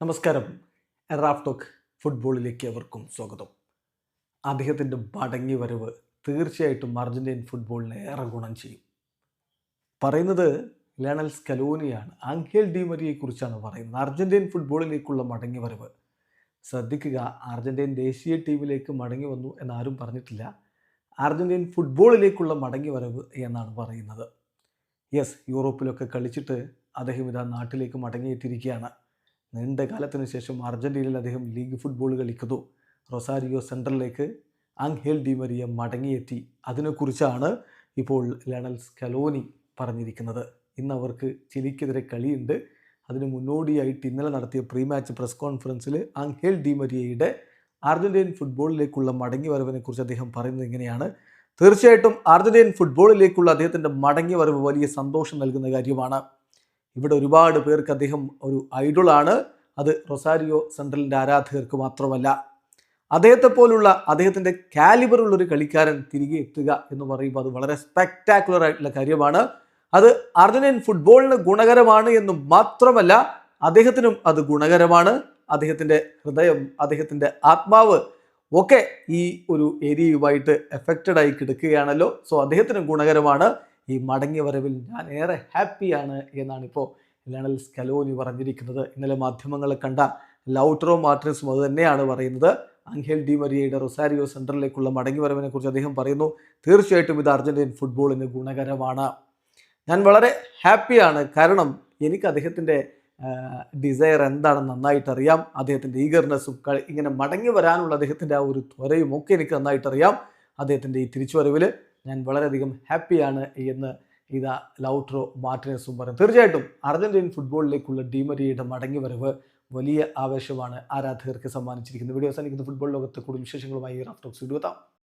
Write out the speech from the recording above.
നമസ്കാരം. Raf talk ഫുട്ബോളിലേക്ക് അവർക്കും സ്വാഗതം. അദ്ദേഹത്തിന്റെ മടങ്ങി വരവ് തീർച്ചയായിട്ടും അർജന്റീൻ ഫുട്ബോളിനെ ഏറെ ഗുണം ചെയ്യും. പറയുന്നത് ലയണൽ സ്കലോനിയാണ്. ആംഗേൽ ഡിമരിയെക്കുറിച്ചാണ് പറയുന്നത്. അർജന്റീൻ ഫുട്ബോളിലേക്കുള്ള മടങ്ങി വരവ്. ശ്രദ്ധിക്കുക അർജന്റീൻ ദേശീയ ടീമിലേക്ക് മടങ്ങി വന്നു എന്നാരും പറഞ്ഞിട്ടില്ല. അർജന്റീൻ ഫുട്ബോളിലേക്കുള്ള മടങ്ങി വരവ് എന്നാണ് പറയുന്നത്. യെസ് യൂറോപ്പിലൊക്കെ കളിച്ചിട്ട് അദ്ദേഹം ഇതാ നാട്ടിലേക്ക് മടങ്ങിയെത്തിയിരിക്കുകയാണ്. നീണ്ട കാലത്തിന് ശേഷം അർജന്റീനയിൽ അദ്ദേഹം ലീഗ് ഫുട്ബോൾ കളിക്കുന്നു. റൊസാരിയോ സെൻട്രലിലേക്ക് ആംഹേൽ ഡിമരിയ മടങ്ങിയെത്തി. അതിനെക്കുറിച്ചാണ് ഇപ്പോൾ ലണൽ സ്കലോനി പറഞ്ഞിരിക്കുന്നത്. ഇന്ന് അവർക്ക് ചിലിക്കെതിരെ കളിയുണ്ട്. അതിന് മുന്നോടിയായിട്ട് ഇന്നലെ നടത്തിയ പ്രീ മാച്ച് പ്രസ് കോൺഫറൻസിൽ ആംഹേൽ ഡിമരിയയുടെ അർജന്റീൻ ഫുട്ബോളിലേക്കുള്ള മടങ്ങി വരവിനെക്കുറിച്ച് അദ്ദേഹം പറയുന്നത് ഇങ്ങനെയാണ്. തീർച്ചയായിട്ടും അർജന്റീൻ ഫുട്ബോളിലേക്കുള്ള അദ്ദേഹത്തിന്റെ മടങ്ങി വരവ് വലിയ സന്തോഷം നൽകുന്ന കാര്യമാണ്. ഇവിടെ ഒരുപാട് പേർക്ക് അദ്ദേഹം ഒരു ഐഡോളാണ് അത് റൊസാരിയോ സെൻട്രലിന്റെ ആരാധകർക്ക് മാത്രമല്ല. അദ്ദേഹത്തെ പോലുള്ള അദ്ദേഹത്തിന്റെ കാലിബറുള്ള ഒരു കളിക്കാരൻ തിരികെ എത്തുക എന്ന് പറയുമ്പോൾ അത് വളരെ സ്പെക്ടാക്കുലർ ആയിട്ടുള്ള കാര്യമാണ്. അത് അർജന്റീൻ ഫുട്ബോളിന് ഗുണകരമാണ് എന്ന് മാത്രമല്ല അദ്ദേഹത്തിനും അത് ഗുണകരമാണ്. അദ്ദേഹത്തിന്റെ ഹൃദയം അദ്ദേഹത്തിന്റെ ആത്മാവ് ഒക്കെ ഈ ഒരു ഏരിയയുമായിട്ട് എഫക്റ്റഡ് ആയി കിടക്കുകയാണല്ലോ. സോ അദ്ദേഹത്തിനും ഗുണകരമാണ്. ഈ മടങ്ങിയ വരവിൽ ഞാൻ ഏറെ ഹാപ്പിയാണ് എന്നാണ് ഇപ്പോൾ ലണൽ സ്കലോനി പറഞ്ഞിരിക്കുന്നത്. ഇന്നലെ മാധ്യമങ്ങളെ കണ്ട ലൗട്രോ മാർട്ടിൻസും അത് തന്നെയാണ് പറയുന്നത്. അങ്കേൽ ഡി മരിയയുടെ റൊസാരിയോ സെന്ററിലേക്കുള്ള മടങ്ങി കുറിച്ച് അദ്ദേഹം പറയുന്നു. തീർച്ചയായിട്ടും ഇത് അർജന്റീൻ ഫുട്ബോളിന് ഗുണകരമാണ്. ഞാൻ വളരെ ഹാപ്പിയാണ് കാരണം എനിക്ക് അദ്ദേഹത്തിന്റെ ഡിസയർ എന്താണെന്ന് നന്നായിട്ട് അറിയാം അദ്ദേഹത്തിന്റെ ഈഗർനെസ്സും ഇങ്ങനെ മടങ്ങി വരാനുള്ള അദ്ദേഹത്തിന്റെ ആ ഒരു ത്വരയും ഒക്കെ എനിക്ക് നന്നായിട്ടറിയാം. അദ്ദേഹത്തിന്റെ ഈ തിരിച്ചുവരവിൽ ഞാൻ വളരെയധികം ഹാപ്പിയാണ് എന്ന് ഇതാ ലൗട്രോ മാർട്ടിനസും പറയും തീർച്ചയായിട്ടും അർജന്റീൻ ഫുട്ബോളിലേക്കുള്ള ഡിമരിയുടെ മടങ്ങി വരവ് വലിയ ആവേശമാണ് ആരാധകർക്ക് സമ്മാനിച്ചിരിക്കുന്നത്. വീഡിയോ അവസാനിക്കുന്ന. ഫുട്ബോൾ ലോകത്തെ കൂടുതൽ വിശേഷങ്ങളുമായി റാഫ്റ്റോക്സ് വീഡിയോ